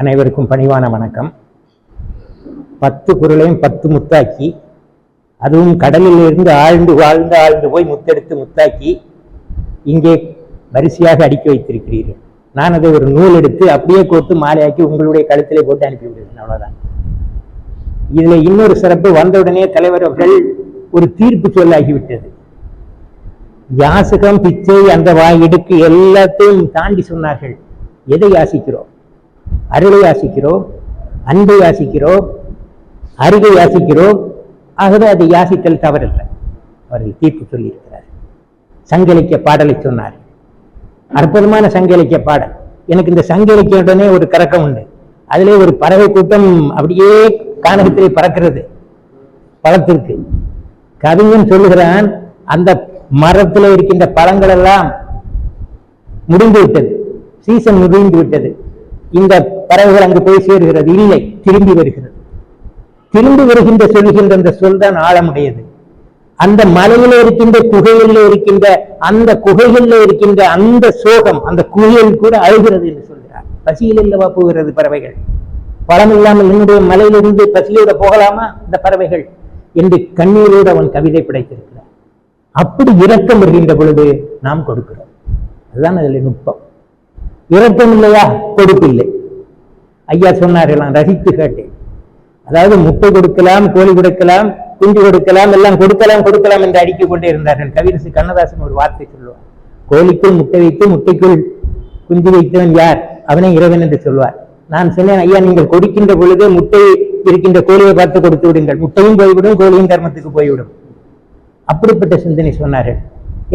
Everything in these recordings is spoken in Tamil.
அனைவருக்கும் பணிவான வணக்கம். பத்து குரலையும் பத்து முத்தாக்கி அதுவும் கடலிலிருந்து ஆழ்ந்து வாழ்ந்து ஆழ்ந்து போய் முத்தெடுத்து முத்தாக்கி இங்கே வரிசையாக அடுக்கி வைத்திருக்கிறீர்கள். நான் அதை ஒரு நூல் எடுத்து அப்படியே கோர்த்து மாலையாக்கி உங்களுடைய கழுத்திலே போட்டு அனுப்பி அவ்வளோதான் இதில் இதுல இன்னொரு சிறப்பு வந்தவுடனே தலைவர் அவர்கள் ஒரு தீர்ப்பு சொல்லாகிவிட்டது. யாசகம் பிச்சை அந்த வாய் எடுக்கு எல்லாத்தையும் தாண்டி சொன்னார்கள். எதை யாசிக்கிறோம்? அருளை யாசிக்கிறோம் அன்பை யாசிக்கிறோம் அருகை யாசிக்கிறோம். ஆகவே அதை யாசித்தல் தவறில்லை. அவர்கள் தீர்ப்பு சொல்லியிருக்கிறார். சங்க இலக்கிய பாடலை சொன்னார். அற்புதமான சங்க இலக்கிய பாடல். எனக்கு இந்த சங்க ஒரு கறக்கம் உண்டு. அதிலே ஒரு பறவை கூட்டம் அப்படியே கானகத்திலே பறக்கிறது. பழத்திற்கு. கவிஞன் சொல்லுகிறான் அந்த மரத்தில் இருக்கின்ற பழங்கள் எல்லாம் முடிந்து விட்டது. சீசன் முடிந்து விட்டது. இந்த பறவைகள் அங்கு போய் சேர்கிறது. இல்லை திரும்பி வருகிறது. திரும்பி வருகின்ற சொல்கின்ற அந்த சொல் தான் ஆழமுடையது. அந்த மலையில இருக்கின்ற குகையில் இருக்கின்ற அந்த குகைகளில் இருக்கின்ற அந்த சோகம் அந்த குகையில் கூட அழுகிறது என்று சொல்கிறார். பசியில் இல்லவா போகிறது பறவைகள்? பழம் இல்லாமல் என்னுடைய மலையிலிருந்து பசியோட போகலாமா இந்த பறவைகள்? என்று கண்ணீரோடு அவன் கவிதை படைத்திருக்கிறார் அப்படி இரக்கம் வருகின்ற பொழுது நாம் கொடுக்கிறோம். அதுதான் அதில் நுட்பம். இரக்கம் இல்லையா? கொடுப்பில்லை. ஐயா சொன்னார்கள் ரசித்து கேட்டேன். அதாவது முட்டை கொடுக்கலாம் கோழி கொடுக்கலாம் குஞ்சு கொடுக்கலாம் எல்லாம் கொடுக்கலாம் கொடுக்கலாம் என்று அடுக்கிக் கொண்டே இருந்தார்கள். கவிரசு கண்ணதாசன் ஒரு வார்த்தை சொல்லுவார். கோழிக்குள் முட்டை வைத்து முட்டைக்குள் குஞ்சு வைத்தவன் யார்? அவனே இறைவன் என்று சொல்வார் நான் சொன்னேன் ஐயா நீங்கள் கொடுக்கின்ற பொழுது முட்டை இருக்கின்ற கோழியை பார்த்து கொடுத்து விடுங்கள். முட்டையும் போய்விடும் கோழியும் தர்மத்துக்கு போய்விடும். அப்படிப்பட்ட சிந்தனை சொன்னார்கள்.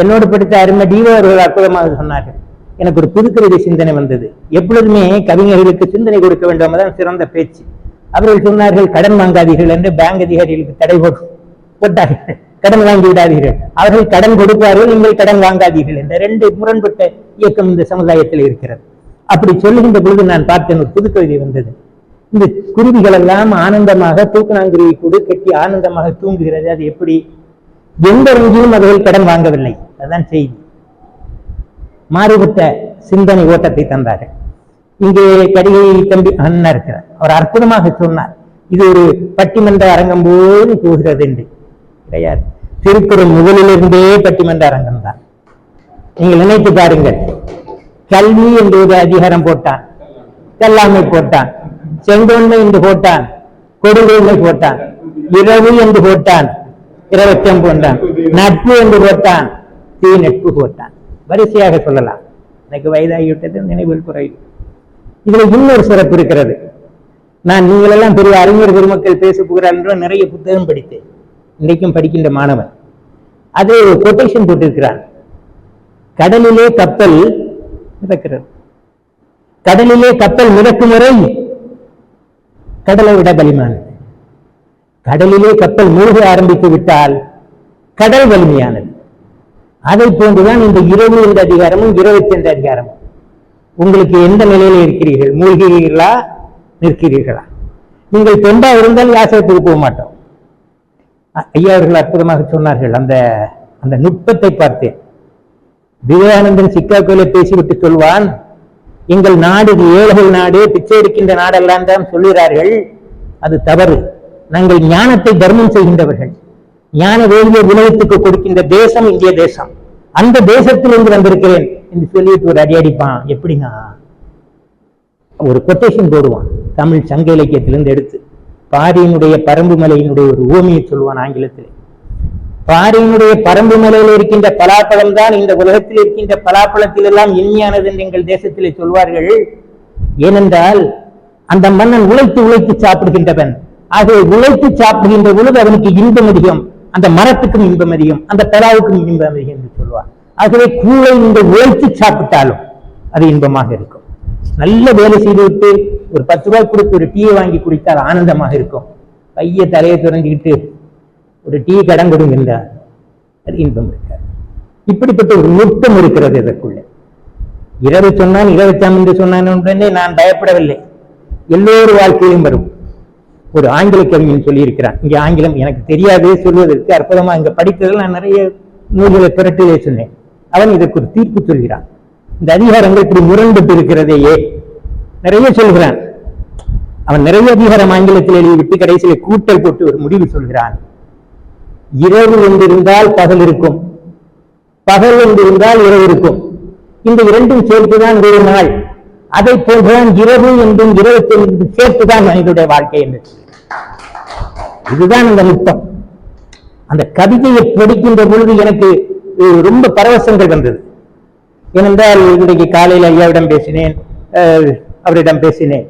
என்னோடு படித்த அருமை தீபா அவர்கள் அற்புதமாக சொன்னார்கள். எனக்கு ஒரு புதுக்கருவி சிந்தனை வந்தது. எப்பொழுதுமே கவிஞர்களுக்கு சிந்தனை கொடுக்க வேண்டும் தான் சிறந்த பேச்சு. அவர்கள் சொன்னார்கள் கடன் வாங்காதீர்கள் என்று பேங்க் அதிகாரிகளுக்கு தடை போட்டார்கள். கடன் வாங்கி விடாதீர்கள். அவர்கள் கடன் கொடுப்பார்கள் நீங்கள் கடன் வாங்காதீர்கள் என்ற ரெண்டு முரண்பட்ட இயக்கம் இந்த சமுதாயத்தில் இருக்கிறது. அப்படி சொல்லுகின்ற பொழுது நான் பார்த்தேன் ஒரு புது கவிதை வந்தது. இந்த குருவிகள் எல்லாம் ஆனந்தமாக தூக்குநாங்குருவி கூட கட்டி ஆனந்தமாக தூங்குகிறது. அது எப்படி? எந்த வங்கியும் அவர்கள் கடன் வாங்கவில்லை. அதுதான் செய்தி. மாறுபட்ட சிந்தனை ஓட்டத்தை தந்தார்கள் இங்கே கடிகை தம்பி அண்ணா இருக்கிறார். அவர் அற்புதமாக சொன்னார் இது ஒரு பட்டிமன்ற அரங்கம் போது போகிறது என்று. கிடையாது. திருக்குறள் முதலிலிருந்தே பட்டிமன்ற அரங்கம் தான். நீங்கள் நினைத்து பாருங்கள் கல்வி என்று ஒரு அதிகாரம் போட்டான் கல்லாமை போட்டான் செங்கோன்மை என்று போட்டான் கொடுங்கோன்மை போட்டான் இரவு என்று போட்டான் இரவச்சம் போட்டான் நட்பு என்று போட்டான் தீ நட்பு போட்டான். வரிசையாக சொல்லலாம். எனக்கு வயதாகிவிட்டது நினைவில் குறைவு. இதுல இன்னொரு சிறப்பு இருக்கிறது. நான் நீங்களெல்லாம் பெரிய அறிஞர் பெருமக்கள் பேச போகிறார் என்று நிறைய புத்தகம் படித்தேன். இன்றைக்கும் படிக்கின்ற மாணவன். அது கொட்டேஷன் போட்டிருக்கிறான். கடலிலே கப்பல் மிதக்கிறது. கடலிலே கப்பல் மிதக்கும் வரை கடலை விட பலிமானது. கடலிலே கப்பல் மூழ்க ஆரம்பித்து விட்டால் கடல் வலிமையானது. அதை போன்றுதான் இந்த இரவு என்ற அதிகாரமும் இருபத்தி என்ற அதிகாரமும். உங்களுக்கு எந்த நிலையில இருக்கிறீர்கள்? மூழ்கிறீர்களா? நிற்கிறீர்களா? நீங்கள் தொண்டா இருந்தால் யாசகத்துக்கு போக மாட்டோம். ஐயா அவர்கள் அற்புதமாக சொன்னார்கள். அந்த அந்த நுட்பத்தை பார்த்தேன். விவேகானந்தன் சிக்காகோல பேசிவிட்டு சொல்வான் எங்கள் நாடு ஏழைகள் நாடு பிச்சை இருக்கின்ற நாடெல்லாம் தான் சொல்லுகிறார்கள். அது தவறு. நாங்கள் ஞானத்தை தர்மம் செய்கின்றவர்கள். ஞான வேலியை உலகத்துக்கு கொடுக்கின்ற தேசம் இந்திய தேசம். அந்த தேசத்திலிருந்து வந்திருக்கிறேன் என்று சொல்லிட்டு ஒரு அடி அடிப்பான் எப்படின்னா ஒரு கொட்டேஷன் போடுவான். தமிழ் சங்க இலக்கியத்திலிருந்து எடுத்து. பாரியினுடைய பரம்பு மலையினுடைய ஒரு ஓமியை சொல்லுவான் ஆங்கிலத்தில். பாரியினுடைய பரம்பு மலையில் இருக்கின்ற பலாப்பழம் தான் இந்த உலகத்தில் இருக்கின்ற பலாப்பழத்தில் எல்லாம் இனிமையானது என்று எங்கள் தேசத்திலே சொல்வார்கள். ஏனென்றால் அந்த மன்னன் உழைத்து உழைத்து சாப்பிடுகின்றவன். ஆகவே உழைத்து சாப்பிடுகின்ற பொழுது அவனுக்கு இன்பம் அதிகம். அந்த மரத்துக்கும் இன்பம் அறியும் அந்த பெலாவுக்கும் இன்பம் அதிகம் என்று சொல்வார். ஆகவே கூழை நீங்கள் உழைத்து சாப்பிட்டாலும் அது இன்பமாக இருக்கும். நல்ல வேலை செய்துவிட்டு ஒரு பத்து ரூபாய் கொடுத்து ஒரு டீயை வாங்கி குடித்தால் ஆனந்தமாக இருக்கும். பைய தலையை திறந்துக்கிட்டு ஒரு டீ கடன் கொடுங்கின்றார் அது இன்பம் இருக்காது. இப்படிப்பட்ட ஒரு நுட்பம் இருக்கிறது இதற்குள்ளே. இரவு சொன்னான் இரவு என்று சொன்னான் உடனே நான் பயப்படவில்லை. எல்லோரு வாழ்க்கையிலும் வரும். ஒரு ஆங்கில கவிஞன் சொல்லியிருக்கிறான். இங்கே ஆங்கிலம் எனக்கு தெரியாது சொல்வதற்கு அற்புதமா இங்க படித்ததில் நான் நிறைய நூல்களை திரட்டிலே சொன்னேன். அவன் இதற்கு ஒரு தீர்ப்பு சொல்கிறான். இந்த அதிகாரங்கள் இப்படி முரண்பட்டு இருக்கிறதையே நிறைய சொல்கிறான். அவன் நிறைய அதிகாரம் ஆங்கிலத்தில் எழுதிவிட்டு கடைசியில் கூட்டல் போட்டு ஒரு முடிவு சொல்கிறான். இரவு என்றிருந்தால் பகல் இருக்கும். பகல் என்றிருந்தால் இரவு இருக்கும். இந்த இரண்டும் சேர்த்துதான் ஒரு நாள். அதை போன்றுதான் இரவு என்றும் இரவு சேர்த்துதான் மனிதனுடைய வாழ்க்கை என்று இதுதான் அந்த நுட்பம். அந்த கவிதையை படிக்கின்ற பொழுது எனக்கு ரொம்ப பரவசங்கள் வந்தது. ஏனென்றால் இன்றைக்கு காலையில் ஐயாவிடம் பேசினேன் அஹ், அவரிடம் பேசினேன்.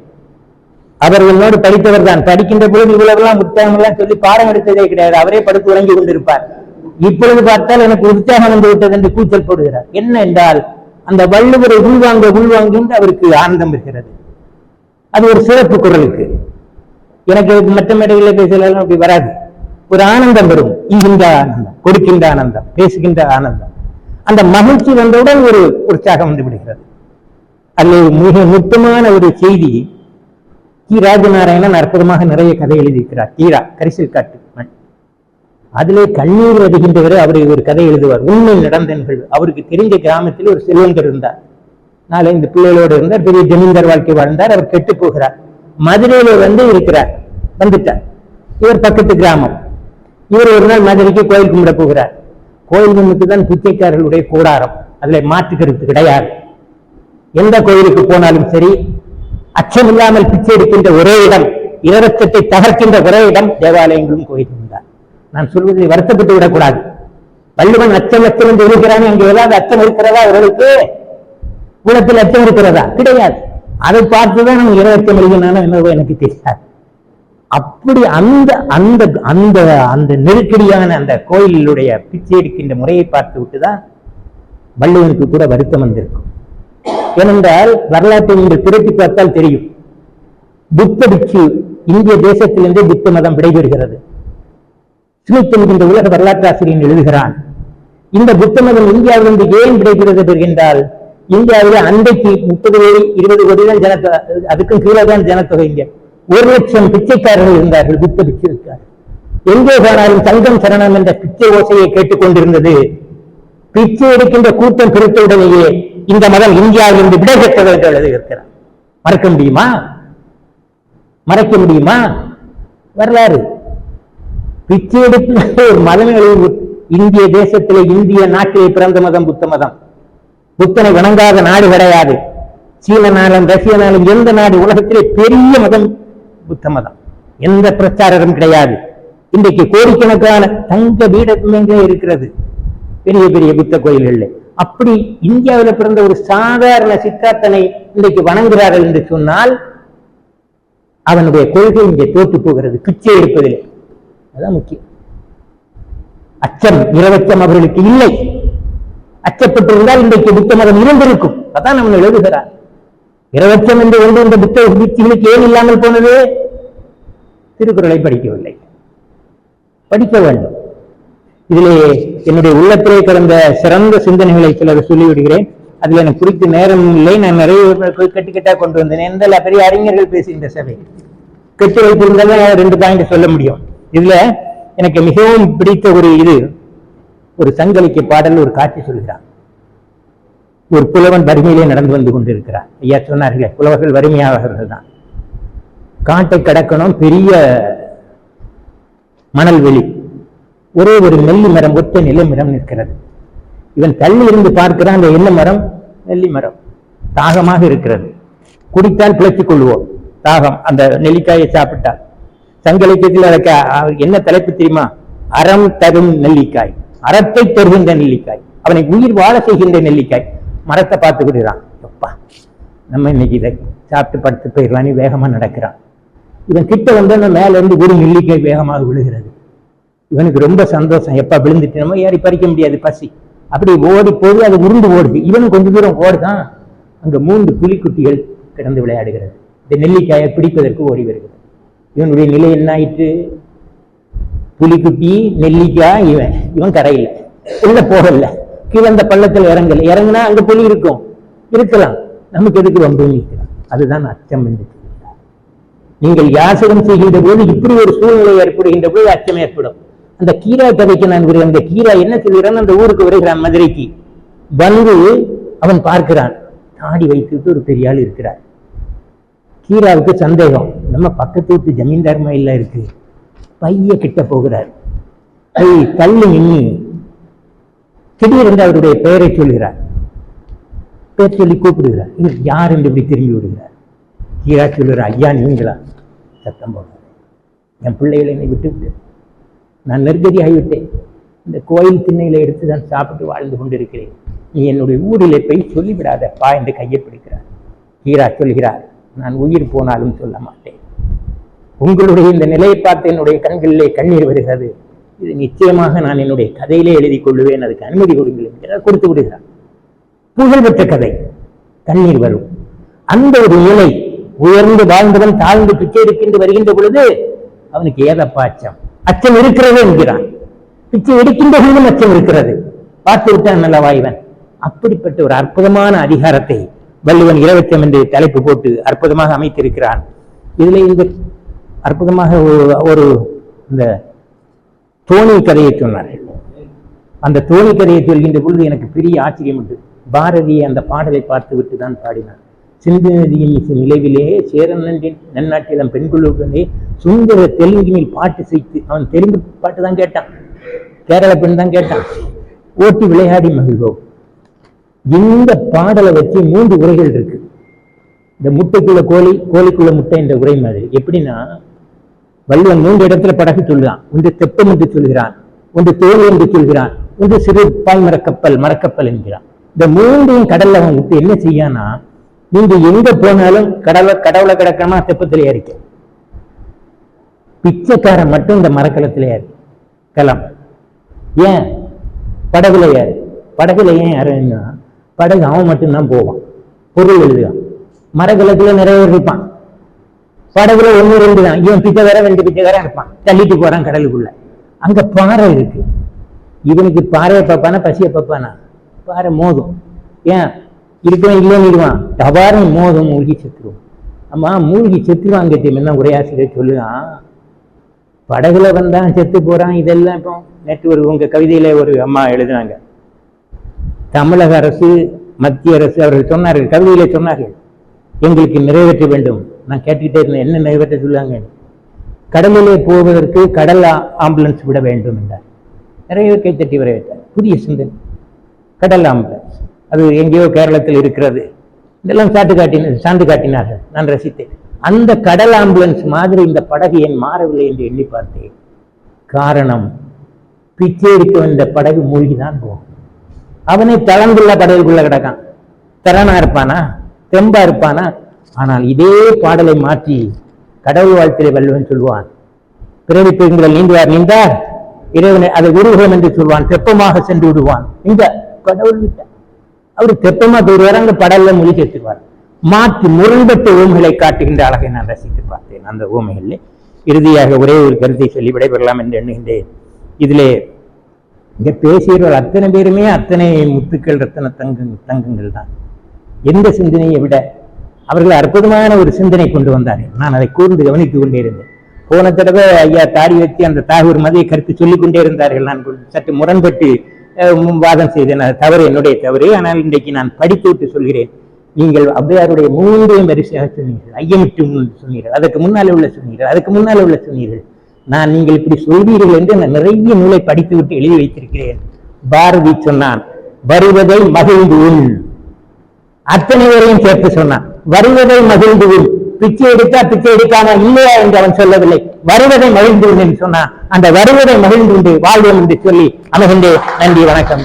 அவர் என்னோடு படித்தவர் தான். படிக்கின்ற பொழுது இவ்வளவுலாம் உற்சாகம்லாம் சொல்லி பாடம் எடுத்ததே கிடையாது. அவரே படுத்து உறங்கி கொண்டிருப்பார். இப்பொழுது பார்த்தால் எனக்கு உற்சாகம் வந்து விட்டது என்று கூச்சல் போடுகிறார். என்ன என்றால் அந்த வள்ளுவரை உள்வாங்க உள்வாங்க அவருக்கு ஆனந்தம் இருக்கிறது. அது ஒரு சிறப்பு குரலுக்கு. எனக்கு மற்ற மேடைகளில் பேசலாம் அப்படி வராது. ஒரு ஆனந்தம் வரும். இங்கின்ற ஆனந்தம் கொடுக்கின்ற ஆனந்தம் பேசுகின்ற ஆனந்தம். அந்த மகிழ்ச்சி வந்தவுடன் ஒரு உற்சாகம் வந்து விடுகிறது. அதில் மிக நுட்பமான ஒரு செய்தி கி. ராஜநாராயணன் அற்புதமாக நிறைய கதை எழுதியிருக்கிறார். கீரா கரிசல் காட்டு மண். அதிலே கண்ணீர் வருகின்றவரை அவர் ஒரு கதை எழுதுவார். உண்மை நடந்த நிகழ்வு. அவருக்கு தெரிஞ்ச கிராமத்தில் ஒரு செல்வந்தர் இருந்தார். நாளை இந்த பிள்ளைகளோடு இருந்தார். பெரிய ஜமீன்தார் வாழ்க்கை வாழ்ந்தார். அவர் கெட்டு போகிறார். மதுரையில வந்து இருக்கிறார். வந்துட்டார். இவர் பக்கத்து கிராமம். இவர் ஒரு நாள் மதுரைக்கு கோயில் கும்பிட போகிறார். கோயில் கும்பிட்டு தான் பிச்சைக்காரர்களுடைய கூடாரம். அதுல மாற்று கருத்து கிடையாது. எந்த கோயிலுக்கு போனாலும் சரி அச்சமில்லாமல் பிச்சை எடுக்கின்ற ஒரே இடம் இரத்தத்தை தகர்க்கின்ற ஒரே இடம் தேவாலயங்களும் கோயிலும் தான் நான் சொல்வதை வருத்தப்பட்டு விடக்கூடாது. வள்ளுவன் அச்சம் அச்சம் என்று இருக்கிறானே அங்கே ஏதாவது அச்சம் இருக்கிறதா அவர்களுக்கு? குலத்தில் அச்சம் இருக்கிறதா? கிடையாது. அதை பார்த்துதான் நம்ம இரையச்சம் எழுதினாலும் என்னவோ எனக்கு தெரியாது. அப்படி அந்த அந்த அந்த அந்த நெருக்கடியான அந்த கோயிலுடைய பிச்சை எடுக்கின்ற முறையை பார்த்து விட்டுதான் வள்ளுவனுக்கு கூட வருத்தம் வந்திருக்கும். ஏனென்றால் வரலாற்றை நீங்கள் திரட்டி பார்த்தால் தெரியும். புத்தடிச்சு இந்திய தேசத்திலிருந்தே புத்த மதம் விடைபெறுகிறது. ஸ்மித் என்கின்ற உலக வரலாற்று ஆசிரியன் எழுதுகிறான் இந்த புத்த மதம் இந்தியாவிலிருந்து ஏன் விடைபெறுகிறது? என்றால் இந்தியாவில் அன்றைக்கு முப்பது கோடி இருபது கோடி தான் ஜனத்தொகை அதுக்கும் கீழே தான் ஜனத்தொகை இங்க. ஒரு லட்சம் பிச்சைக்காரர்கள் இருந்தார்கள் புத்த பிச்சைக்காரர்கள். எங்கே போனாலும் தங்கம் சரணம் என்ற பிச்சை ஓசையை கேட்டுக்கொண்டிருந்தது. பிச்சை எடுக்கின்ற கூட்டம் பிரித்தவுடனேயே இந்த மதம் இந்தியாவிலிருந்து விட என்று எழுதியிருக்கிறார் மறக்க முடியுமா? மறைக்க முடியுமா? வரலாறு. பிச்சை எடுக்கின்ற ஒரு மதம் எழுதி இந்திய தேசத்திலே இந்திய நாட்டிலே பிறந்த மதம் புத்த மதம். புத்தனை வணங்காத நாடு கிடையாது. சீன நாளும் ரஷ்ய நாளும் எந்த நாடு? உலகத்திலே பெரிய மதம் புத்த மதம். எந்த பிரச்சாரரும் கிடையாது. இன்றைக்கு கோடிக்கணக்கான தங்க பீடமே இருக்கிறது. பெரிய பெரிய புத்த கோயில்கள் அப்படி இந்தியாவில் பிறந்த ஒரு சாதாரண சித்தார்த்தனை இன்றைக்கு வணங்குகிறார்கள் என்று சொன்னால் அவனுடைய கொள்கை இங்கே தோற்று போகிறது. பிச்சை எடுப்பதிலே. அதான் முக்கியம். அச்சம் இரவச்சம் அவர்களுக்கு இல்லை. அச்சப்பட்டிருந்தால் இன்றைக்கு புத்த மதம் இருந்திருக்கும். அதான் நம்ம எழுதுகிறார். இரவச்சம் என்று ஒன்று இந்த புத்த பிச்சுகளுக்கு ஏன் இல்லாமல் போனது? திருக்குறளை படிக்கவில்லை. படிக்க வேண்டும். இதிலே என்னுடைய உள்ளத்திலே பிறந்த சிறந்த சிந்தனைகளை சிலர் சொல்லிவிடுகிறேன். அதுல எனக்கு குறித்து நேரம் இல்லை. நான் நிறைய கட்டு கொண்டு வந்தேன். எந்த பெரிய அறிஞர்கள் பேசுகின்ற சபை. கெட்டு வைத்திருந்தால் ரெண்டு பாயிண்ட் சொல்ல முடியும். இதுல எனக்கு மிகவும் பிடித்த ஒரு இது. ஒரு சங்கலிக்கு பாடல் ஒரு காட்சி சொல்கிறார். ஒரு புலவன் வறுமையிலே நடந்து வந்து கொண்டிருக்கிறார். ஐயா சொன்னார்களே புலவர்கள் வறுமையாளர்கள் தான் காட்டை கடக்கணும் பெரிய மணல் வெளி. ஒரே ஒரு நெல்லி மரம் ஒத்த நிலை மரம் நிற்கிறது. இவன் தள்ளி இருந்து பார்க்கிறான் அந்த என்ன மரம் நெல்லி மரம். தாகமாக இருக்கிறது. குடித்தால் பிழைத்துக் கொள்வோம். தாகம் அந்த நெல்லிக்காயை சாப்பிட்டால். சங்கலிக்கத்தில் அதற்கு என்ன தலைப்பு தெரியுமா? அறம் தரும் நெல்லிக்காய். அறத்தை தருகின்ற நெல்லிக்காய். அவனை உயிர் வாழ செய்கின்ற நெல்லிக்காய். மரத்தை பார்த்து விடுறான் அப்பா நம்ம இன்னைக்கு இதை சாப்பிட்டு படுத்து போயிடலான்னு வேகமா நடக்கிறான். இவன் கிட்ட வந்து மேல இருந்து ஒரு நெல்லிக்காய் வேகமாக விழுகிறது. இவனுக்கு ரொம்ப சந்தோஷம். எப்ப விழுந்துட்டு நம்ம ஏறி பறிக்க முடியாது பசி. அப்படி ஓடி போது அது உருண்டு ஓடுது. இவனும் கொஞ்ச தூரம் ஓடுதான். அங்க மூன்று புலிக்குட்டிகள் கிடந்து விளையாடுகிறது. இந்த நெல்லிக்காயை பிடிப்பதற்கு ஓடி வருகிறது. இவனுடைய நிலை என்ன ஆயிற்று? புலிக்குட்டி நெல்லிக்காய் இவன் இவன் கரையில. உள்ள போகல? கீழே அந்த பள்ளத்தில் இறங்கல. இறங்குனா அங்க புலி இருக்கும். இருக்கலாம். நமக்கு எதுக்கு ரொம்ப நிற்கலாம் அதுதான் அச்சம் என்று நீங்கள் யாசகம் செய்கின்ற போது இப்படி ஒரு சூழ்நிலை ஏற்படுகின்ற போது அச்சம் ஏற்படும். அந்த கீரா கதைக்கு நான் வருகிறேன். அந்த கீரா என்ன செய்கிறான்? அந்த ஊருக்கு வருகிறான் மதுரைக்கு. வந்து அவன் பார்க்கிறான். தாடி வைத்துட்டு ஒரு பெரிய ஆள் இருக்கிறார். கீராவுக்கு சந்தேகம். நம்ம பக்கத்து வீட்டு ஜமீன்தார் மயில இருக்கு. பைய கிட்ட போகிறார். கை தள்ளி நின்று திடீரென்று அவருடைய பெயரை சொல்கிறார். பேர் சொல்லி கூப்பிடுகிறார். இவர் யார் என்று இப்படி திரும்பி விடுகிறார். ஈரா சொல்லுகிறார் ஐயா நீங்களா? சத்தம் போடுறார் என் பிள்ளைகளை என்னை விட்டு விட்டு நான் நெருக்கடி ஆகிவிட்டேன். இந்த கோயில் திண்ணையில எடுத்து தான் சாப்பிட்டு வாழ்ந்து கொண்டிருக்கிறேன். நீ என்னுடைய ஊரிலே போய் சொல்லிவிடாதப்பா என்று கையை பிடிக்கிறார். ஹீரா சொல்கிறார். நான் உயிர் போனாலும் சொல்ல மாட்டேன். உங்களுடைய இந்த நிலையை பார்த்து என்னுடைய கண்களிலே கண்ணீர் வருகிறது. இது நிச்சயமாக நான் என்னுடைய கதையிலே எழுதி கொள்ளுவேன். அதுக்கு அனுமதி கொடுங்கள் என்கிறார் கொடுத்து விடுகிறார். புகழ்பெற்ற கதை. கண்ணீர் வரும். அந்த ஒரு நிலை உயர்ந்து வாழ்ந்தவன் தாழ்ந்து பிச்சை எடுக்கின்ற வருகின்ற பொழுது அவனுக்கு ஏதப்பா அச்சம்? அச்சம் இருக்கிறது என்கிறான். பிச்சை எடுக்கின்ற பொழுதும் அச்சம் இருக்கிறது. பார்த்து விட்டான் நல்லவா இவன் அப்படிப்பட்ட ஒரு அற்புதமான அதிகாரத்தை வள்ளுவன் இலவச்சம் என்று தலைப்பு போட்டு அற்புதமாக அமைத்திருக்கிறான். இதுல இந்த அற்புதமாக ஒரு- ஒரு இந்த தோணி கதையை சொன்னார்கள் அந்த தோணி கதையை சொல்கின்ற பொழுது எனக்கு பெரிய ஆச்சரியம் உண்டு. பாரதி அந்த பாடலை பார்த்து விட்டு தான் பாடினார் சிந்து நதியின் நிலவிலே சேரநன்றின் நன்னாட்டிலம் பெண்களுடனே சுந்தர தெலுங்கினில் பாட்டு செய்து அவன் தெலுங்கு பாட்டு தான் கேட்டான். கேரள பெண் தான் கேட்டான். ஓட்டி விளையாடி மகிழ்வோம். இந்த பாடலை வச்சு மூன்று உரைகள் இருக்கு. இந்த முட்டைக்குள்ள கோழி கோழிக்குள்ள முட்டை என்ற உரை மாதிரி. எப்படின்னா வள்ளுவன் மூன்று இடத்துல படகு சொல்லுறான் ஒன்று தெப்பம் என்று சொல்கிறான். ஒன்று தோல் என்று சொல்கிறான். ஒன்று சிறு பாய் மரக்கப்பல் மரக்கப்பல் என்கிறான். இந்த மூன்றையும் கடல்ல அவன் விட்டு என்ன செய்யானா நீங்க எங்க போனாலும் கடவுளை கடவுளை கிடக்கணுமா தெப்பத்திலே இருக்க பிச்சைக்காரன் மட்டும் இந்த மரக்கலத்திலே ஏறி. கலம். ஏன்? படகுல ஏறு. படகுல ஏன் யாருன்னா படகு அவன் மட்டும்தான் போவான். பொருள் எழுதுவான். மரக்கலத்துல நிறைய இருப்பான். படகுல ஒன்று ரெண்டு தான். இவன் பிச்சைக்காரன் ரெண்டு பிச்சைக்காரன் இருப்பான். தள்ளிட்டு போறான் கடலுக்குள்ள. அங்க பாறை இருக்கு. இவனுக்கு பாறையை பார்ப்பானா பசியை பார்ப்பானா? பாறை மோதும். ஏன்? இருக்கவன் இல்லைன்னு இருவான் டபாரம் மோதும் மூழ்கி செத்துருவான். ஆமா மூழ்கி செத்துருவாங்க கேட்டு என்ன உரையாசிரியர் சொல்லுவான் படகுல வந்தான் செத்து போறான். இதெல்லாம் இப்போ நேற்று ஒரு உங்க கவிதையில ஒரு அம்மா எழுதினாங்க. தமிழக அரசு மத்திய அரசு அவர்கள் சொன்னார்கள் கவிதையில சொன்னார்கள் எங்களுக்கு நிறைவேற்ற வேண்டும். நான் கேட்டுக்கிட்டே இருந்தேன். என்ன நிறைவேற்ற சொல்லுவாங்க? கடலிலே போவதற்கு கடல் ஆம்புலன்ஸ் விட வேண்டும் என்றார். நிறைய கை கைத்தட்டி வரவேற்றார். புதிய சிந்தனை. கடல் ஆம்புலன்ஸ் அது எங்கேயோ கேரளத்தில் இருக்கிறது. இதெல்லாம் சாட்டு காட்டின சான்று காட்டினார்கள். நான் ரசித்தேன். அந்த கடல் ஆம்புலன்ஸ் மாதிரி இந்த படகு ஏன் மாறவில்லை என்று எண்ணி பார்த்தேன். காரணம் பிச்சை எடுக்க வந்த படகு மூழ்கிதான் போகும். அவனை தளந்துள்ள படகுக்குள்ள கிடக்கான். திறனா இருப்பானா? தெம்பா இருப்பானா? ஆனால் இதே பாடலை மாற்றி கடவுள் வாழ்த்திலே வல்லுவன் சொல்வான் பிறவி பெண்கள் நீந்துவார் நீந்தார் இறைவனை அதை உருவகம் என்று சொல்வான் தெப்பமாக சென்று விடுவான். இந்த கடவுள் விட்ட அவர் தெப்பமா போயிடுவார் அங்க படல்ல மொழி சேர்த்துவார் மாற்றி முரண்பட்ட ஊமைகளை காட்டுகின்ற அழகை நான் ரசித்து பார்த்தேன். அந்த ஊமைகளில் இறுதியாக ஒரே ஒரு கருத்தை சொல்லி விடைபெறலாம் என்று எண்ணுகின்றேன். இதிலே இங்க பேசியவர் அத்தனை பேருமே அத்தனை முத்துக்கள் ரத்தன தங்க தங்கங்கள் தான். எந்த சிந்தனையை விட அவர்கள் அற்புதமான ஒரு சிந்தனை கொண்டு வந்தார்கள் நான் அதை கூர்ந்து கவனித்துக் கொண்டிருந்தேன். போன தடவை ஐயா தாடி வச்சு அந்த தாகூர் மதிய கருத்து சொல்லிக் கொண்டே இருந்தார்கள். நான் சற்று முரண்பட்டு முன் வாதம் செய்தேன். அது தவறு என்னுடைய தவறு. ஆனால் இன்றைக்கு நான் படித்து விட்டு சொல்கிறேன். நீங்கள் ஔவையாருடைய மூன்றையும் வரிசையாக சொன்னீர்கள். ஐயமிட்டு முன் சொன்னீர்கள். அதற்கு முன்னாலே உள்ள சொன்னீர்கள். அதுக்கு முன்னாலே உள்ள சொன்னீர்கள். நான் நீங்கள் இப்படி சொல்வீர்கள் என்று நான் நிறைய நூலை படித்து விட்டு எழுதி வைத்திருக்கிறேன். பாரதி சொன்னான் வருவதை மகிழ்ந்து உள் அத்தனை பேரையும் சேர்த்து சொன்னான். வருவதை மகிழ்ந்து பிச்சை எடுத்தா பிச்சை எடுக்காம இல்லையா என்று அவன் சொல்லவில்லை. வருவதை மகிழ்ந்து என்று சொன்னான். அந்த வருவதை மகிழ்ந்து உண்டு வாழ்வோம் என்று சொல்லி அமர்கின்றேன் நன்றி வணக்கம்.